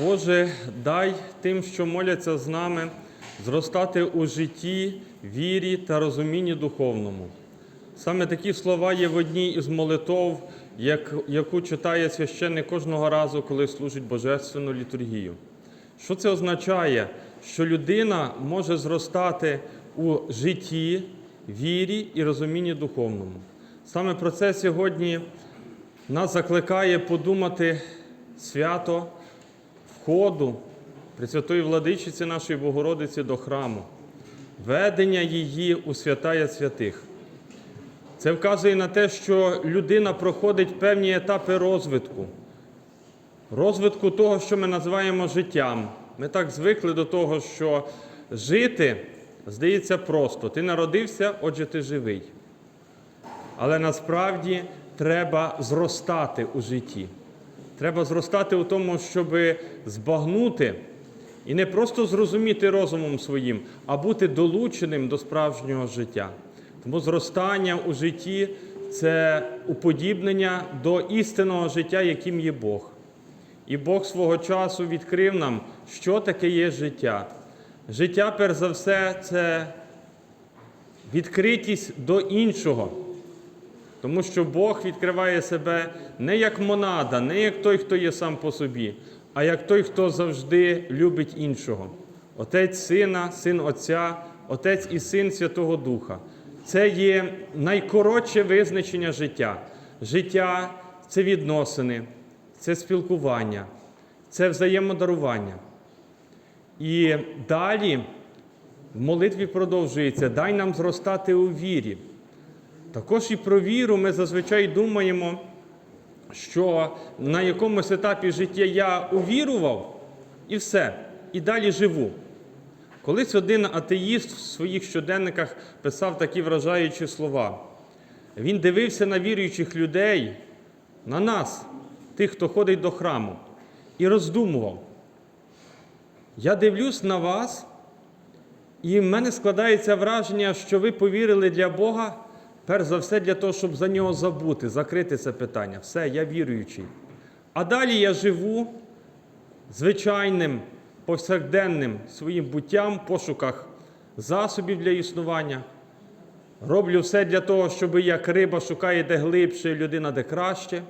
Боже, дай тим, що моляться з нами, зростати у житті, вірі та розумінні духовному. Саме такі слова є в одній із молитов, як- яку читає священник кожного разу, коли служить божественну літургію. Що це означає? Що людина може зростати у житті, вірі і розумінні духовному. Саме про це сьогодні нас закликає подумати свято входу Пресвятої владичиці нашої Богородиці до храму, ведення її у святая святих. Це вказує на те, що людина проходить певні етапи розвитку, розвитку того, що ми називаємо життям. Ми так звикли до того, що жити здається просто. Ти народився, отже, ти живий. Але насправді треба зростати у житті. Треба зростати у тому, щоб збагнути і не просто зрозуміти розумом своїм, а бути долученим до справжнього життя. Тому зростання у житті це уподібнення до істинного життя, яким є Бог. І Бог свого часу відкрив нам, що таке є життя. Життя, перш за все, це відкритість до іншого. Тому що Бог відкриває себе не як монада, не як той, хто є сам по собі, а як той, хто завжди любить іншого. Отець Сина, Син Отця, Отець і Син Святого Духа. Це є найкоротше визначення життя. Життя це відносини, це спілкування, це взаємодарування. І далі в молитві продовжується: дай нам зростати у вірі. Також і про віру ми зазвичай думаємо, що на якомусь етапі життя я увірував і все, і далі живу. Колись один атеїст в своїх щоденниках писав такі вражаючі слова. Він дивився на віруючих людей, на нас, тих, хто ходить до храму, і роздумував. Я дивлюсь на вас, і в мене складається враження, що ви повірили для Бога, перш за все, для того, щоб за нього забути, закрити це питання. Все, я віруючий. А далі я живу звичайним, повсякденним своїм буттям, пошуках засобів для існування. Роблю все для того, щоб як риба шукає де глибше, людина де краще.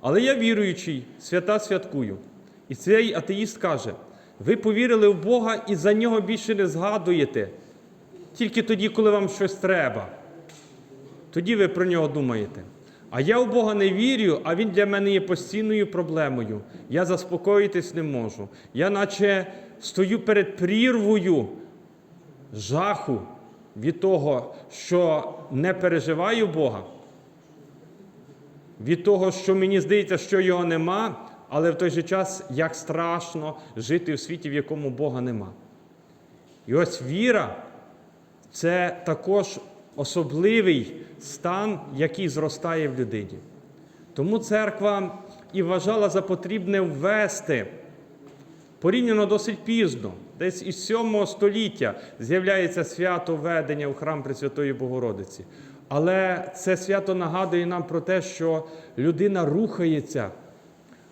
Але я віруючий, свята святкую. І цей атеїст каже: ви повірили в Бога і за нього більше не згадуєте, тільки тоді, коли вам щось треба. Тоді ви про нього думаєте. А я в Бога не вірю, а Він для мене є постійною проблемою. Я заспокоїтись не можу. Я наче стою перед прірвою жаху від того, що не переживаю Бога, від того, що мені здається, що його нема, але в той же час як страшно жити в світі, в якому Бога нема. І ось віра це також особливий стан, який зростає в людині. Тому церква і вважала за потрібне ввести порівняно досить пізно, десь із 7 століття з'являється свято ведення у храм Пресвятої Богородиці. Але це свято нагадує нам про те, що людина рухається,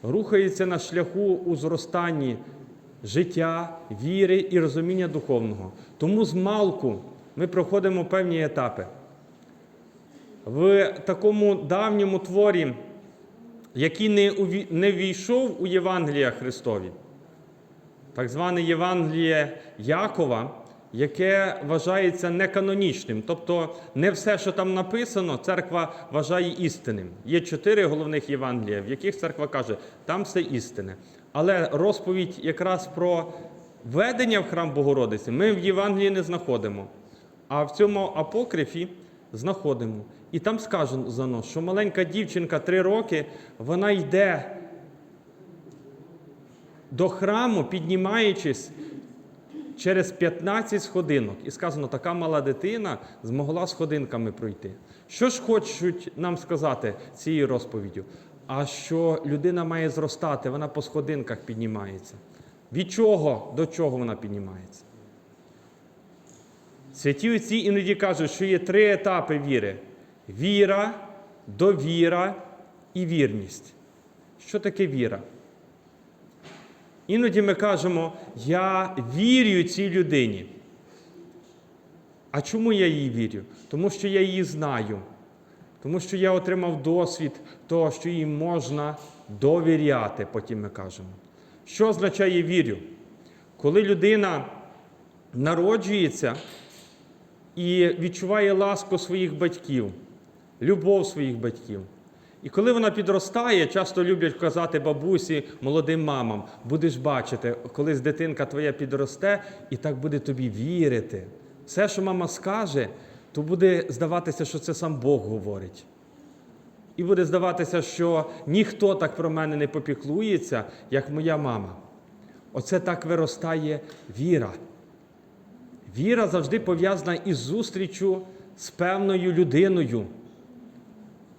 рухається на шляху у зростанні життя, віри і розуміння духовного. Тому з малку ми проходимо певні етапи. В такому давньому творі, який не війшов у Євангелія Христові, так зване Євангеліє Якова, яке вважається неканонічним. Тобто не все, що там написано, церква вважає істинним. Є чотири головних Євангелія, в яких церква каже, там все істине. Але розповідь якраз про ведення в храм Богородиці ми в Євангелії не знаходимо. А в цьому апокрифі знаходимо. І там сказано, що маленька дівчинка три роки, вона йде до храму, піднімаючись через 15 сходинок. І сказано, така мала дитина змогла сходинками пройти. Що ж хочуть нам сказати цією розповіддю? А що людина має зростати, вона по сходинках піднімається. Від чого до чого вона піднімається? Святі отці іноді кажуть, що є три етапи віри: віра, довіра і вірність. Що таке віра? Іноді ми кажемо, я вірю цій людині. А чому я їй вірю? Тому що я її знаю. Тому що я отримав досвід того, що їй можна довіряти, потім ми кажемо. Що означає вірю? Коли людина народжується і відчуває ласку своїх батьків, любов своїх батьків. І коли вона підростає, часто люблять казати бабусі, молодим мамам, будеш бачити, колись дитинка твоя підросте і так буде тобі вірити. Все, що мама скаже, то буде здаватися, що це сам Бог говорить. І буде здаватися, що ніхто так про мене не попіклується, як моя мама. Оце так виростає віра. Віра завжди пов'язана із зустрічю з певною людиною.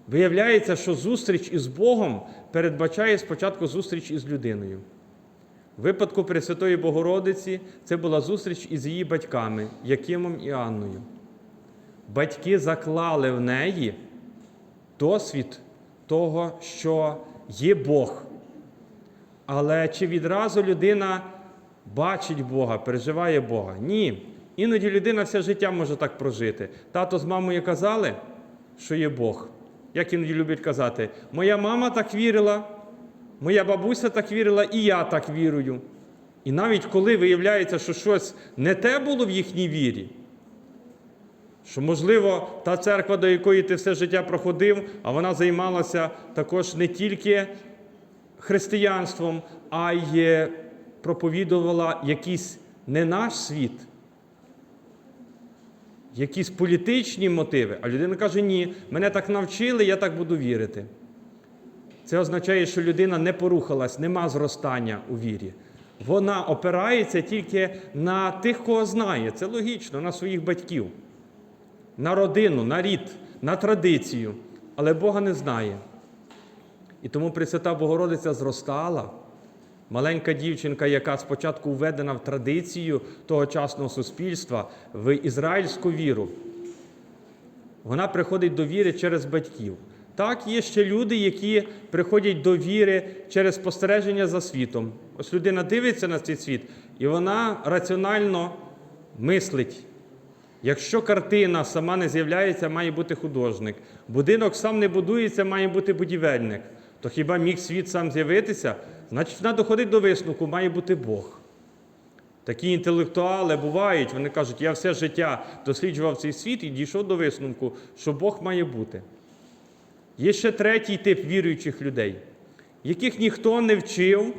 Виявляється, що зустріч із Богом передбачає спочатку зустріч із людиною. В випадку Пресвятої Богородиці це була зустріч із її батьками, Якимом і Анною. Батьки заклали в неї досвід того, що є Бог. Але чи відразу людина бачить Бога, переживає Бога? Ні. Іноді людина все життя може так прожити. Тато з мамою казали, що є Бог. Як іноді люблять казати, моя мама так вірила, моя бабуся так вірила, і я так вірую. І навіть коли виявляється, що щось не те було в їхній вірі, що, можливо, та церква, до якої ти все життя проходив, а вона займалася також не тільки християнством, а й проповідувала якийсь не наш світ, якісь політичні мотиви. А людина каже, ні, мене так навчили, я так буду вірити. Це означає, що людина не порухалась, нема зростання у вірі. Вона опирається тільки на тих, кого знає. Це логічно, на своїх батьків, на родину, на рід, на традицію. Але Бога не знає. І тому Пресвята Богородиця зростала. Маленька дівчинка, яка спочатку введена в традицію тогочасного суспільства, в ізраїльську віру, вона приходить до віри через батьків. Так, є ще люди, які приходять до віри через спостереження за світом. Ось людина дивиться на цей світ, і вона раціонально мислить. Якщо картина сама не з'являється, має бути художник. Будинок сам не будується, має бути будівельник. То хіба міг світ сам з'явитися? Значить, вона доходить до висновку, має бути Бог. Такі інтелектуали бувають, вони кажуть, я все життя досліджував цей світ і дійшов до висновку, що Бог має бути. Є ще третій тип віруючих людей, яких ніхто не вчив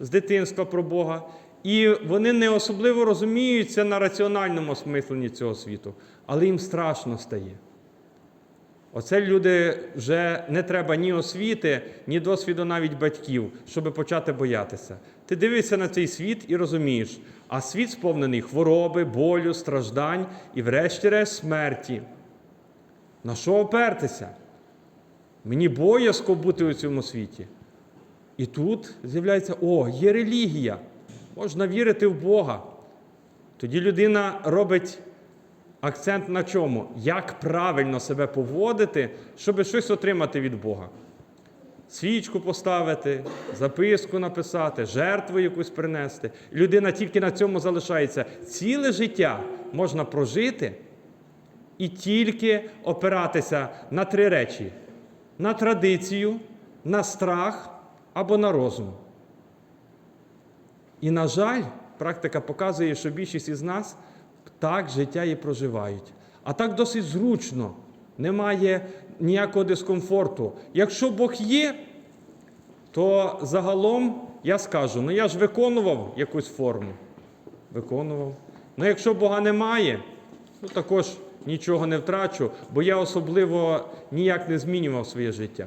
з дитинства про Бога, і вони не особливо розуміються на раціональному осмисленні цього світу, але їм страшно стає. Оце люди вже не треба ні освіти, ні досвіду навіть батьків, щоб почати боятися. Ти дивишся на цей світ і розумієш, а світ сповнений хвороби, болю, страждань і, врешті-решт, смерті. На що опертися? Мені боязко бути у цьому світі. І тут з'являється, о, є релігія, можна вірити в Бога. Тоді людина робить акцент на чому? Як правильно себе поводити, щоб щось отримати від Бога. Свічку поставити, записку написати, жертву якусь принести. Людина тільки на цьому залишається. Ціле життя можна прожити і тільки опиратися на три речі: на традицію, на страх або на розум. І, на жаль, практика показує, що більшість із нас так життя і проживають. А так досить зручно, немає ніякого дискомфорту. Якщо Бог є, то загалом я скажу: ну я ж виконував якусь форму. Виконував. Ну якщо Бога немає, ну також нічого не втрачу, бо я особливо ніяк не змінював своє життя.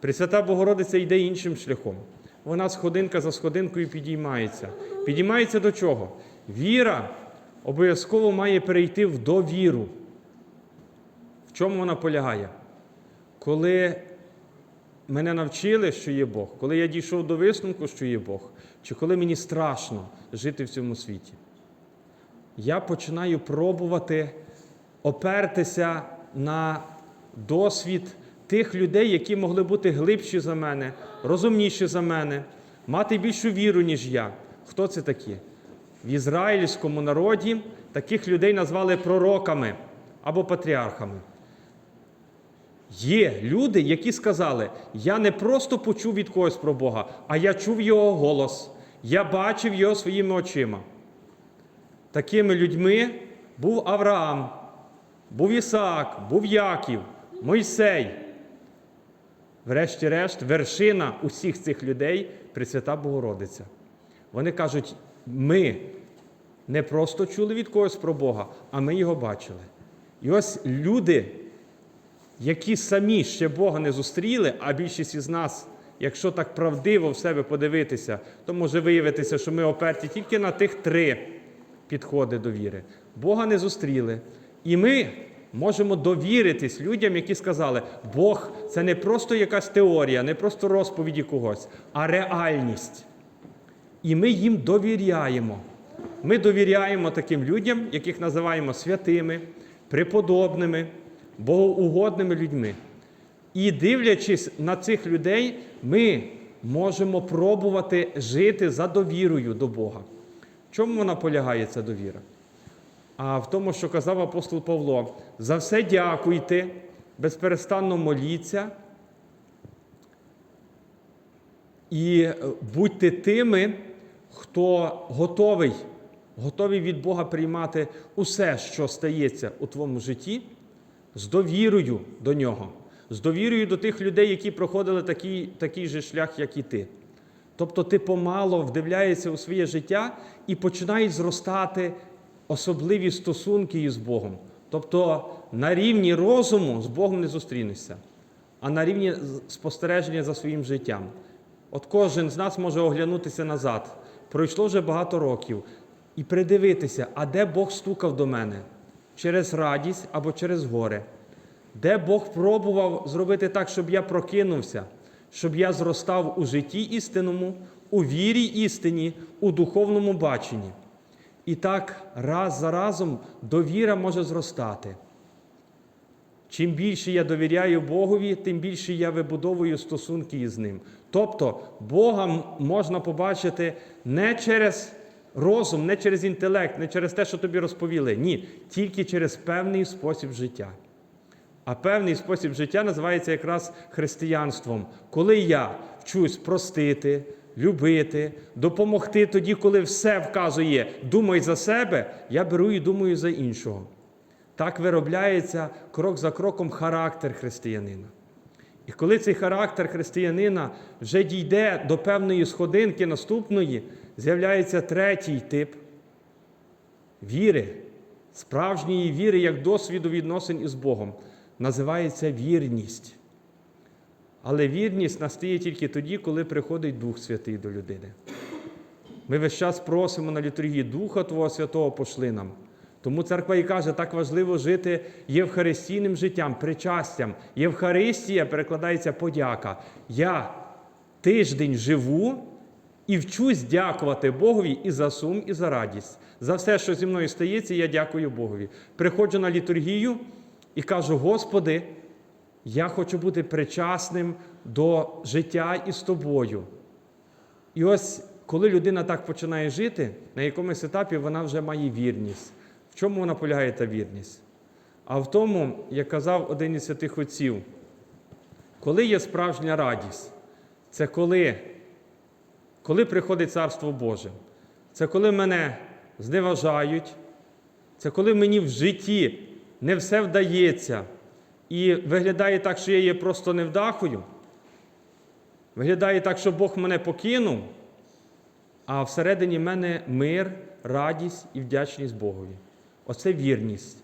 Пресвята Богородиця йде іншим шляхом. Вона сходинка за сходинкою підіймається. Підіймається до чого? Віра обов'язково має перейти в довіру. В чому вона полягає? Коли мене навчили, що є Бог, коли я дійшов до висновку, що є Бог, чи коли мені страшно жити в цьому світі, я починаю пробувати опертися на досвід тих людей, які могли бути глибші за мене, розумніші за мене, мати більшу віру, ніж я. Хто це такі? В ізраїльському народі таких людей назвали пророками або патріархами. Є люди, які сказали: я не просто почув від когось про Бога, а я чув його голос, я бачив його своїми очима. Такими людьми був Авраам, був Ісаак, був Яків, Мойсей. Врешті-решт, вершина усіх цих людей Пресвята Богородиця. Вони кажуть, ми не просто чули від когось про Бога, а ми його бачили. І ось люди, які самі ще Бога не зустріли, а більшість із нас, якщо так правдиво в себе подивитися, то може виявитися, що ми оперті тільки на тих три підходи до віри. Бога не зустріли. І ми можемо довіритись людям, які сказали, Бог це не просто якась теорія, не просто розповіді когось, а реальність. І ми їм довіряємо. Ми довіряємо таким людям, яких називаємо святими, преподобними, богоугодними людьми. І дивлячись на цих людей, ми можемо пробувати жити за довірою до Бога. В чому вона полягає, ця довіра? А в тому, що казав апостол Павло, за все дякуйте, безперестанно моліться і е, будьте тими, хто готовий, готовий від Бога приймати усе, що стається у твоєму житті, з довірою до нього, з довірою до тих людей, які проходили такий, такий же шлях, як і ти. Тобто ти помало вдивляєшся у своє життя і починають зростати особливі стосунки із Богом. Тобто на рівні розуму з Богом не зустрінешся, а на рівні спостереження за своїм життям. От кожен з нас може оглянутися назад. Пройшло вже багато років, і придивитися, а де Бог стукав до мене? Через радість або через горе. Де Бог пробував зробити так, щоб я прокинувся, щоб я зростав у житті істинному, у вірі істині, у духовному баченні. І так раз за разом довіра може зростати. Чим більше я довіряю Богові, тим більше я вибудовую стосунки із ним. Тобто Бога можна побачити не через розум, не через інтелект, не через те, що тобі розповіли. Ні, тільки через певний спосіб життя. А певний спосіб життя називається якраз християнством. Коли я вчусь простити, любити, допомогти тоді, коли все вказує, думай за себе, я беру і думаю за іншого. Так виробляється крок за кроком характер християнина. І коли цей характер християнина вже дійде до певної сходинки наступної, з'являється третій тип віри, справжньої віри як досвіду відносин із Богом. Називається вірність. Але вірність настає тільки тоді, коли приходить Дух Святий до людини. Ми весь час просимо на літургії Духа Твого Святого пошли нам. Тому церква і каже, так важливо жити євхаристійним життям, причастям. Євхаристія перекладається подяка. Я тиждень живу і вчусь дякувати Богові і за сум, і за радість. За все, що зі мною стається, я дякую Богові. Приходжу на літургію і кажу: Господи, я хочу бути причасним до життя із тобою. І ось коли людина так починає жити, на якомусь етапі вона вже має вірність. Чому вона полягає та вірність? А в тому, як казав один із святих отців, коли є справжня радість, це коли, коли приходить Царство Боже, це коли мене зневажають, це коли мені в житті не все вдається і виглядає так, що я є просто невдахою, виглядає так, що Бог мене покинув, а всередині мене мир, радість і вдячність Богові. Оце вірність.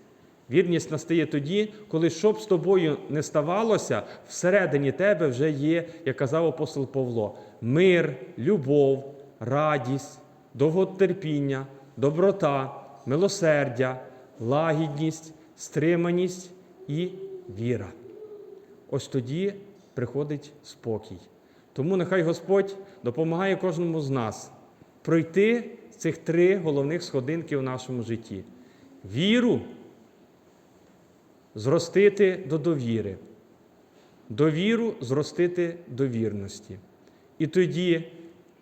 Вірність настає тоді, коли що б з тобою не ставалося, всередині тебе вже є, як казав апостол Павло, мир, любов, радість, довготерпіння, доброта, милосердя, лагідність, стриманість і віра. Ось тоді приходить спокій. Тому нехай Господь допомагає кожному з нас пройти цих три головних сходинки в нашому житті: віру, зростити до довіри, довіру зростити до вірності. І тоді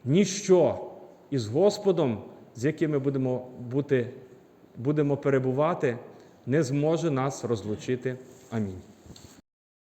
ніщо із Господом, з яким ми будемо, бути, будемо перебувати, не зможе нас розлучити. Амінь.